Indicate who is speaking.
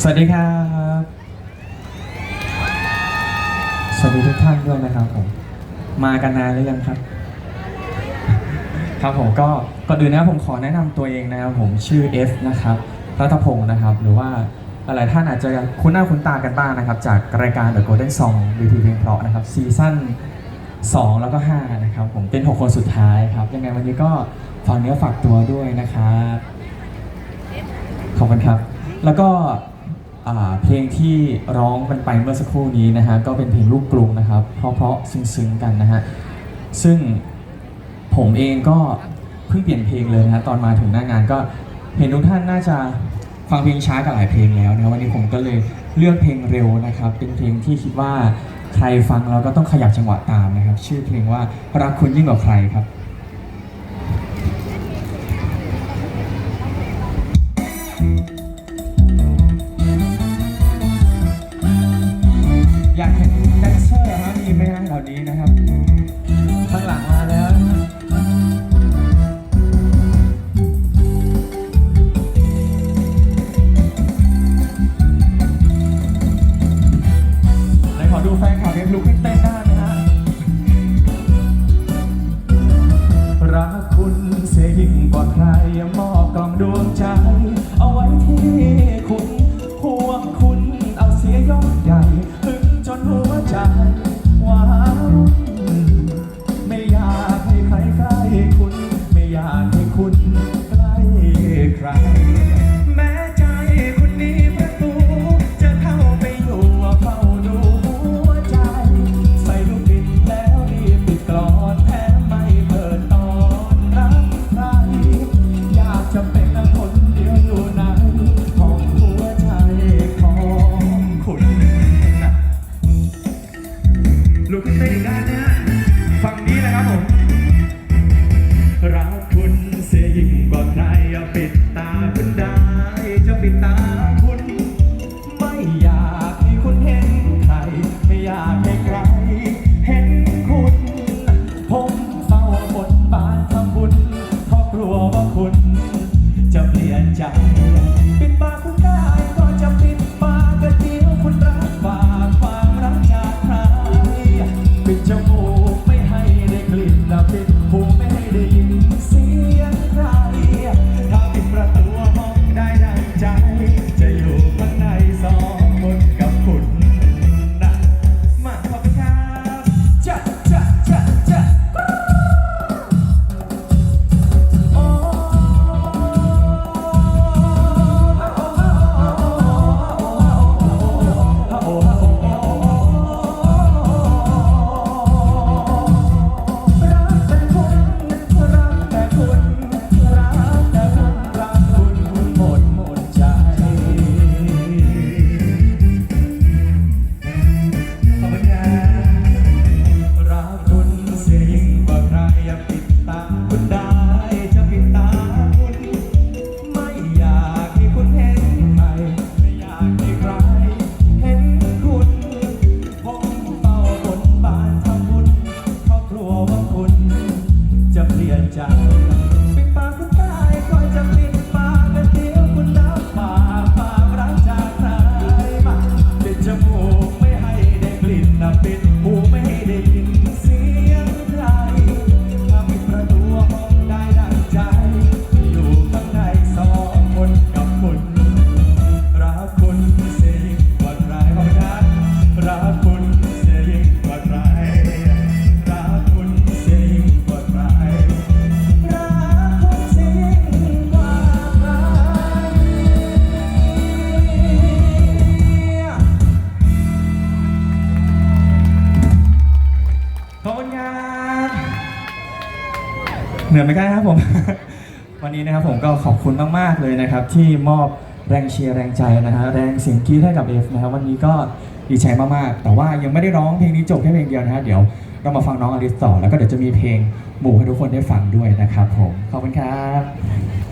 Speaker 1: สวัสดีครับ สวัสดีทุกท่านด้วยนะครับผม มากันนานหรือยังครับ ครับผมก็ก่อนอื่นนะครับผมขอแนะนำตัวเองนะครับผมชื่อ F นะครับรัตพงศ์นะครับ หรือว่าหลายๆท่านอาจจะคุ้นหน้าคุ้นตากันบ้างนะครับ จากรายการ The Golden Song วีทีเพลงเพราะนะครับซีซั่น 2 แล้วก็ 5 นะครับผมเป็น 6 คนสุดท้ายครับ ยังไงวันนี้ก็ฝากเนื้อฝากตัวด้วยนะครับ ขอบคุณครับ แล้วก็ เพลงที่ร้องกันไปเมื่อสักครู่นี้นะฮะก็เป็นเพลงลูกกรุงนะครับ เพราะๆซึ้งๆกันนะฮะซึ่งผมเองก็เพิ่งเปลี่ยนเพลงเลยนะฮะตอนมาถึงหน้างานก็เห็นทุกท่านน่าจะฟังเพลงช้ากันหลายเพลงแล้วนะวันนี้ผมก็เลยเลือกเพลงเร็วนะครับ เป็นเพลงที่คิดว่าใครฟังแล้วก็ต้องขยับจังหวะตามนะครับ ชื่อเพลงว่ารักคุณยิ่งกว่าใครครับ นี้นะครับ ข้างหลังมาแล้วนะฮะไหนขอดูแฟนคลับเอฟลุกขึ้นเต้นได้ไหมฮะรักคุณเสียยิ่งกว่าใครมอบกล่องดวงใจ ลุกขึ้นได้ได้ เหนื่อยไหมกันครับผม วันนี้นะครับผมก็ขอบคุณมากๆเลยนะครับ ที่มอบแรงเชียร์แรงใจนะฮะแรงเสียงกรี๊ดให้กับเอฟนะครับวันนี้ก็ดีใจมากๆ แต่ว่ายังไม่ได้ร้องเพลงนี้จบแค่เพลงเดียวนะฮะเดี๋ยวเรามาฟังน้องอลิสต่อแล้วก็เดี๋ยวจะมีเพลงหมู่ให้ทุกคนได้ฟังด้วยนะครับผมขอบคุณครับ